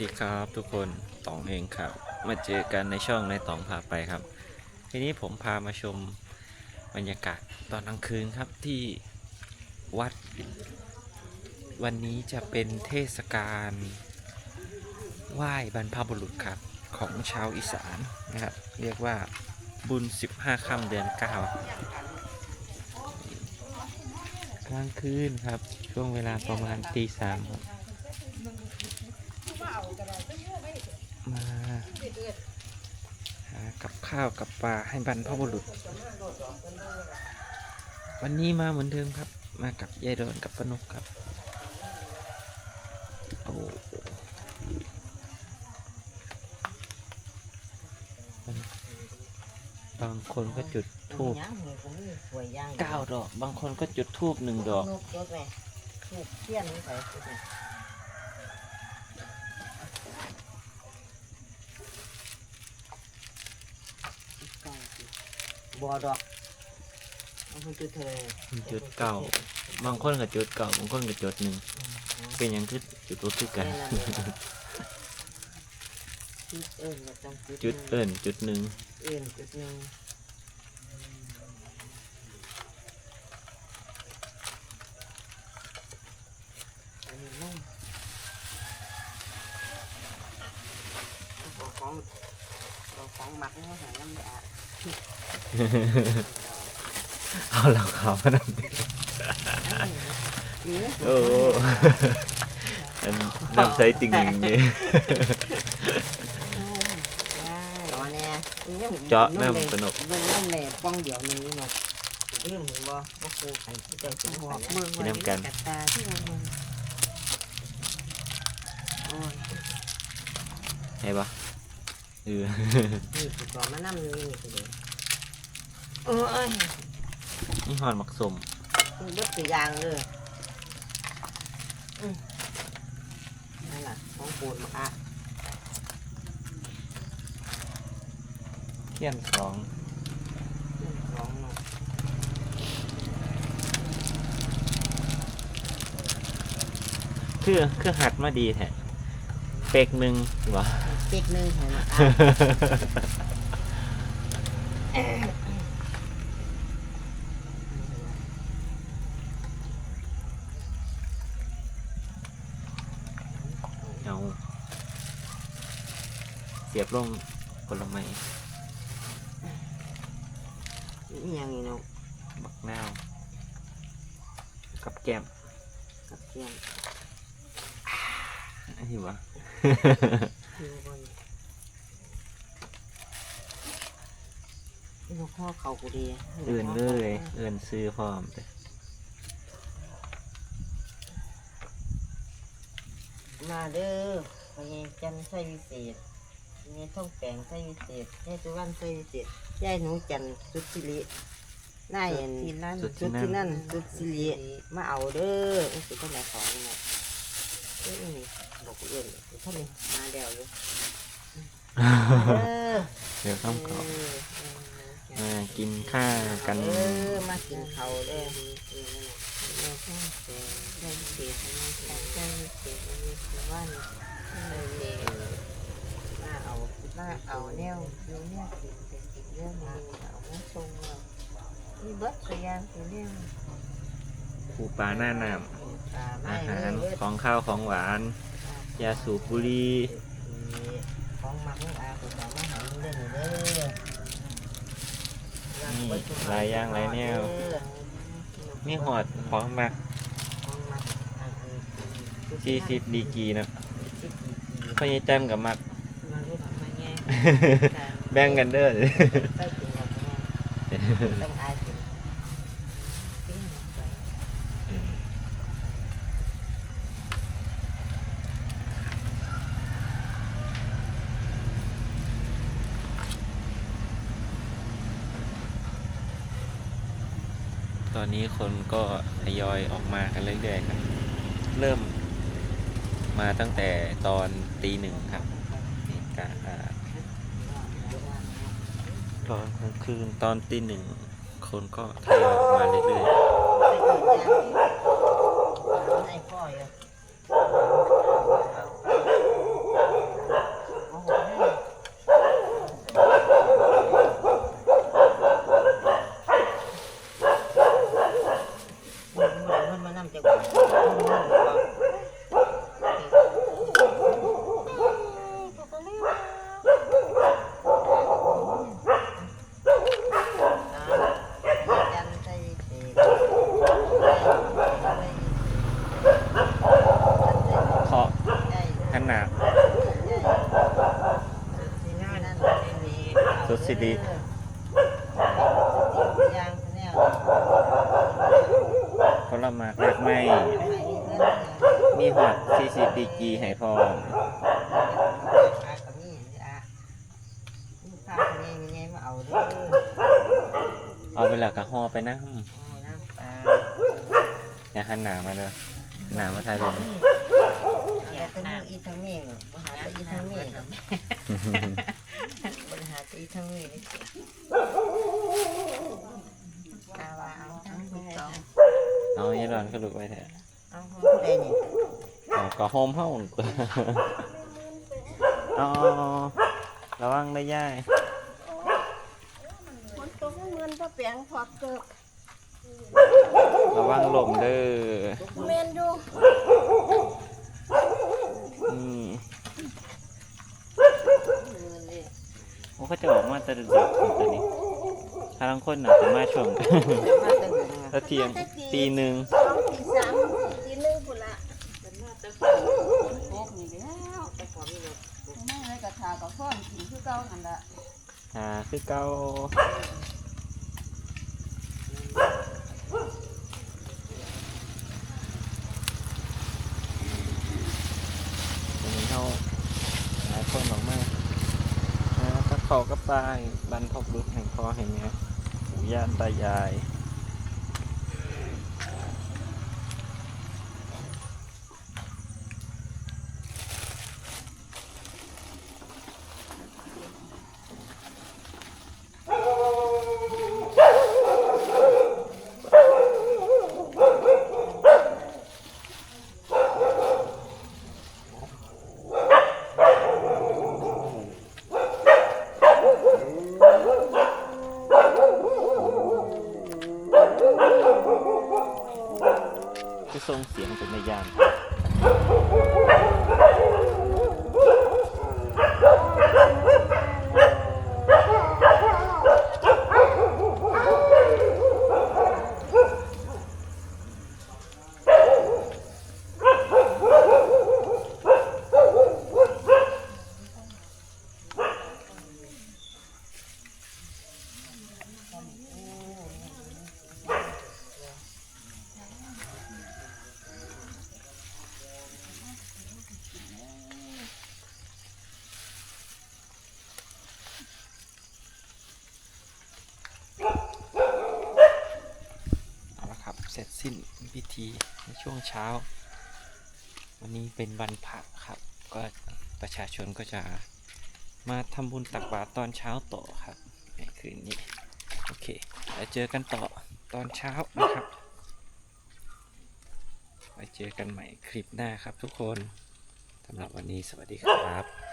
ดีครับทุกคนตองเองครับ มาเจอกันในช่องในตองพาไปครับ ทีนี้ผมพามาชมบรรยากาศตอนกลางคืนครับที่วัด วันนี้จะเป็นเทศกาลไหว้บรรพบุรุษครับของชาวอีสานนะครับ เรียกว่าบุญ 15ค่ำเดือน 9 กลางคืนครับช่วงเวลาประมาณตีสามครับ มาหากับข้าวกับปลาให้บรรพบุรุษ วันนี้มาเหมือนเดิมครับ มากับยายโดนกับปานกครับโอ้บางคนก็จุดทูบเก้าดอก บางคนก็จุดทูบหนึ่งดอกนกรถไหมถูกเทียนนี่ใส่สุดเลย บัวดอกเอาคุณจุดเธอจุดเก้าบางคนก็จุดเก้าบางคนก็จุดหนึ่ง เป็นอย่างคือจุดรู้คือกัน จุดเอิญมาจังจุดเอิญจุดหนึ่งเอิญจุดหนึ่งอันนี้นุ่มเอาของเอาของหมักนี่มาใส่น้ำยา เอาเหล่าขาวมาดำโอ้อันน้ำใสติ่งๆนี่ตอนนี้เจาะน้ำสนุกเบิ่งน้ำแม่ป้องเดียวหนึงนี่เนาะเรื่องหรือบ่บ่คู่กันเจ้าสิหัวเมืองกินน้ำกันกัตาที่เมืองโอ้ยใช่ปะเออนี่สิก่อมาน้ำนี่นี่สิเด้อเออ เอ้ยนี่หอนหมักสมมันเบิดสิอย่างเลยอืมนั่นล่ะของปูนมาอะเทียนสองร้องเนาะคือคือหัดมาดีแท้เป็กหนึ่งวะเป๊กหนึงให้มาอะเอา เสียบลงผลไม้นี่ยังนี่เนาะบักนาว กับแก้มกับเทียนอันนี้วะอยู่บนนี่นกข้อเขากูดีเอื่นเลยเอื่นซื้อพร้อมเด้อมาเด้อพยายจันทร์ไส้วิเศษ นี่ท่องแปลงไส้วิเศษยายสุวรรณไส้วิเศษยายหนูจันทร์สุดสิรินายอันที่นั่น สุดที่นั่นสุดสิริมาเอาเด้ออุ้ยสุดเท่าไหร่ของเนี่ยเอ้ยนี่บอกกูเอื่นเท่านี้มาเดียวอยู่มาเด้อเดี๋ยวต้องขอเออมากินข้าวกัน เออมากินเขาวเด้อเราต้องเสียได้เสียทำไมแข็งได้เสียได้เสียว่านี่เออเออมาเอา มาเอาแนวแนวเนี่ยสิเป็นสิ่งเรื่องนี้เอามาชงเรานี่เบิดตัวอย่างตัวเรื่องปูปลาหน้าน้ตาำไม่อาหารเบิดของข้าวของหวาน ยาสูบบุหรีของมักของอาคุณสามารถหาเรื่องเด้อนี่หลายอย่างหลายแนว มีหอดของหมักของมักอันอื่นสี่สิบดีกรีเนาะพ่อใหญ่แจมกับหมัก มารู้ทำไมไง แบ่งกันเด้อใส่กินแบบนี้ต้องอายกินตอนนี้คนก็ทยอยออกมากันเรื่อยๆครับ เริ่มมาตั้งแต่ตอนตีหนึ่งครับกะ ตอนกลางคืนตอนตีหนึ่งคนก็ทยอยมาเรื่อยๆ ไอ้พ่ออยู่ สีหน้านั่นเป็นดี สุดสิริยางแนวผลหมากรากไม้มีหอด40ดีกีให้พร้อมอากับนี่อะลูกค้าคนนี้มีไงมาเอาด้วยเอาไปแล้วก็ห่อไปนะเอาน้ำปลาอย่าหันหนามาเลยหนามาถ่ายลงอย่าต้องอีทั้งนี้บริหาอีทั้งนี้บริหา รอีทั้งนี้นี่เอาว่าเอาทั้งทุกสองเอาอย่าร้อนก็ลุกไว้เถอะเอาของใดนี่เอาก็โฮมเฮ้าอ๋อระวังได้ย่ายฝนตกเงินพระแปลงถอดเกิบระวังลมเด้อเมนอยู่ อื มโอ้เขาจะออกมาแต่ดึกๆตอนนี้ถ้าบางคนอาจจะมาช่วงตะเทียงตีหนึ่งสองตีสามตีหนึ่งพุ่นละโอ้มีแล้วไม่เลยกระถากับฟ้อนกินคือเก่าหันละอ่าคือเก้าวันนี้เขาหลายคนออกมานะถ้า เขาก็ตายบรรพบุรุษแห่งพ่อแห่งเนี้ปู่ย่าตายาย คือทรงเสียงเป็นในยาม เอาละครับ เสร็จ สิ้นพิธีในช่วงเช้า วันนี้เป็นวันพระครับ ก็ประชาชนก็จะมาทำบุญตักบาตรตอนเช้าต่อครับในคืนนี้โอเคแล้วเจอกันต่อตอนเช้านะครับไว้เจอกันใหม่คลิปหน้าครับทุกคนสำหรับวันนี้สวัสดีครับ